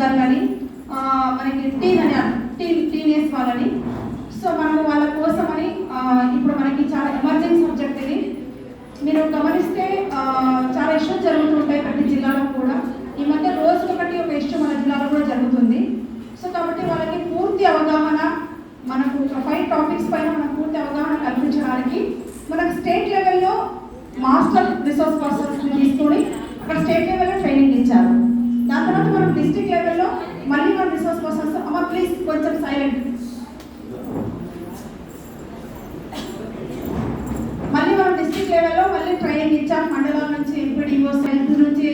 గారు కానీ మనకి టీన్ అని టీన్ టీనేజ్ వాళ్ళని. సో మనము వాళ్ళ కోసమని ఇప్పుడు మనకి చాలా ఎమర్జెన్సీ సబ్జెక్ట్ ఇది. మీరు గమనిస్తే చాలా ఇష్యూస్ జరుగుతుంటాయి ప్రతి జిల్లాలో కూడా. ఈ మధ్య రోజుకొకటి ఒక ఇష్యూ మన జిల్లాలో కూడా జరుగుతుంది. సో కాబట్టి వాళ్ళకి పూర్తి అవగాహన మనకు ఫైవ్ టాపిక్స్ పైన మనకు పూర్తి అవగాహన కల్పించడానికి మనకు స్టేట్ లెవెల్లో మాస్టర్ రిసోర్స్ పర్సన్స్ తీసుకొని అక్కడ స్టేట్ లెవెల్లో ట్రైనింగ్ ఇచ్చారు. దాని తర్వాత మనం డిస్ట్రిక్ట్ లెవెల్లో మళ్ళీ మన రిసోర్స్ పర్సన్స్ అమ్మ ప్లీజ్ కొంచెం సైలెంట్ మళ్ళీ మనం డిస్ట్రిక్ట్ లెవెల్లో మళ్ళీ ట్రైనింగ్ ఇచ్చాం. మండలం నుంచి ఎంపీడీఓస్ హెల్త్ నుంచి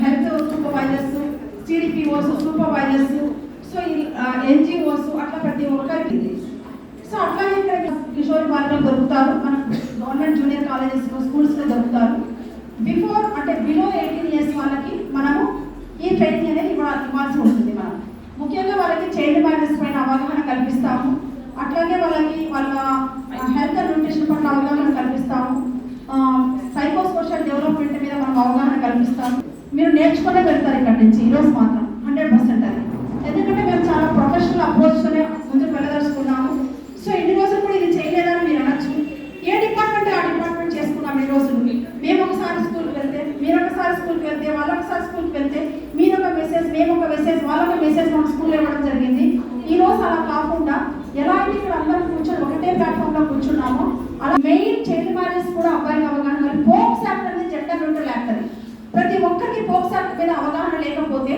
health supervisors CDPOs supervisors so NGOs అట్లా ప్రతి ఒక్కరికి ఇది. సో అట్లాగే ఇక్కడ కిషోర్ బాలికలు దొరుకుతారు. మన గవర్నమెంట్ జూనియర్ కాలేజెస్ స్కూల్స్లో దొరుకుతారు. బిఫోర్ అంటే బిలో ఎయిటీన్ ఇయర్స్ వాళ్ళకి మనము ఈ ట్రైనింగ్ అనేది ఇవ్వ- ఇవ్వాల్సి ఉంటుంది. ముఖ్యంగా వాళ్ళకి చైల్డ్ మ్యారేజ్ పైన అవగాహన కల్పిస్తాము. అట్లాగే వాళ్ళకి వాళ్ళ హెల్త్ అండ్ న్యూట్రిషన్ పట్ల అవగాహన కల్పిస్తాము. సైకో సోషల్ డెవలప్మెంట్ మీద మనం అవగాహన కల్పిస్తాము. మీరు నేర్చుకునే వెళ్తారు ఇక్కడ నుంచి ఈరోజు మాత్రం హండ్రెడ్ పర్సెంట్ అది. ఎందుకంటే మేము చాలా ప్రొఫెషనల్ అప్రోచ్తోనే ముందుకు వెళ్ళదలుచుకున్నాము. సో ఇన్ని రోజులు కూడా ఇది చేయలేదని మీరు అనొచ్చు. ఏ డిపార్ట్మెంట్ ఆ డిపార్ట్మెంట్ చేసుకున్నాం ఈ రోజులు? మేము ఒకసారి స్కూల్కి వెళ్తే మీరు ఒకసారి స్కూల్కి వెళ్తే వాళ్ళు ఒకసారి స్కూల్కి వెళ్తే మీరు ఒక మెసేజ్ మేము ఒక మెసేజ్ వాళ్ళకి మెసేజ్ మనం స్కూల్లో ఇవ్వడం జరిగింది. ఈ రోజు అలా కాకుండా ఎలా అయితే ఇక్కడ అందరం కూర్చొని ఒకటే ప్లాట్ఫామ్లో కూర్చున్నామో అలా మెయిన్ చైల్డ్ మ్యారేజ్ కూడా అబ్బాయికి అవగాహన మరి పోప్స్ యాక్ట్ అనేది జెండర్ న్యూట్రల్ యాక్ట్ అది. ప్రతి ఒక్కరికి పోప్స్ యాక్ట్ మీద అవగాహన లేకపోతే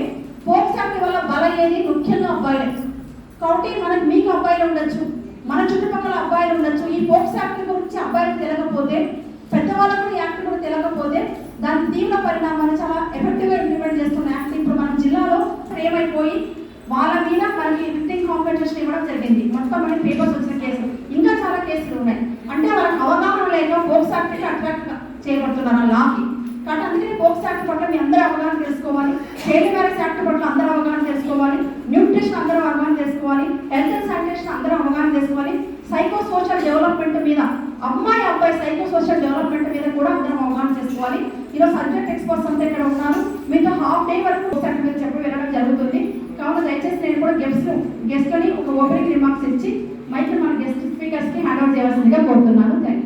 పోప్స్ యాక్ట్ వల్ల బలయ్యేది ముఖ్యంగా అబ్బాయిలే. కాబట్టి మనకి మీకు అబ్బాయిలు ఉండొచ్చు మన చుట్టుపక్కల అబ్బాయిలు ఉండొచ్చు. ఈ పోప్స్ యాక్ట్ గురించి అబ్బాయిలకు తెలియకపోతే పెద్దవాళ్ళకు యాక్ట్ కూడా తెలియకపోతే దాని తీవ్ర పరిణామాలు చాలా ఎఫెక్టివ్గా ఇంప్లిమెంట్ చేస్తున్న యాక్ట్ సేమ్ అయిపోయి వాళ్ళ మీద మనకి విక్టింగ్ కాంపెన్సేషన్ ఇవ్వడం జరిగింది. మొత్తం మనకి పేపర్స్ వచ్చిన కేసులు. ఇంకా చాలా కేసులు ఉన్నాయి. అంటే వాళ్ళకి అవగాహన లేక పోక్స్ యాక్ట్ అట్రాక్ట్ చేయబడుతున్నారు ఆ లాకి. కాబట్టి అందుకని పోక్స్ యాక్ట్ పట్ల మీ అందరూ అవగాహన తెలుసుకోవాలి. చైల్డ్ మ్యారేజ్ యాక్ట్ పట్ల అందరూ అవగాహన చేసుకోవాలి న్యూట్రిషన్ అందరూ అవగాహన చేసుకోవాలి హెల్త్ అండ్ శానిటేషన్ అందరూ అవగాహన చేసుకోవాలి సైకో సోషల్ డెవలప్మెంట్ మీద అమ్మాయి అబ్బాయి సైకో సోషల్ డెవలప్మెంట్ మీద కూడా అందరం అవగాహన చేసుకోవాలి. ఈరోజు సబ్జెక్ట్ ఎక్స్పర్ట్స్ అంతా ఇక్కడ ఉన్నారు మీతో హాఫ్ డే వరకు పోక్స్ యాక్ట్ మీద చెప్పి వెళ్ళడం జరుగుతుంది కావున దయచేసి నేను కూడా గెస్ట్ గెస్ట్ ఓపెనింగ్ రిమార్క్స్ ఇచ్చి మైక్ మన గెస్ట్ స్పీకర్స్కి హ్యాండ్ అవుట్ చేయాల్సిందిగా కోరుతున్నాను. థ్యాంక్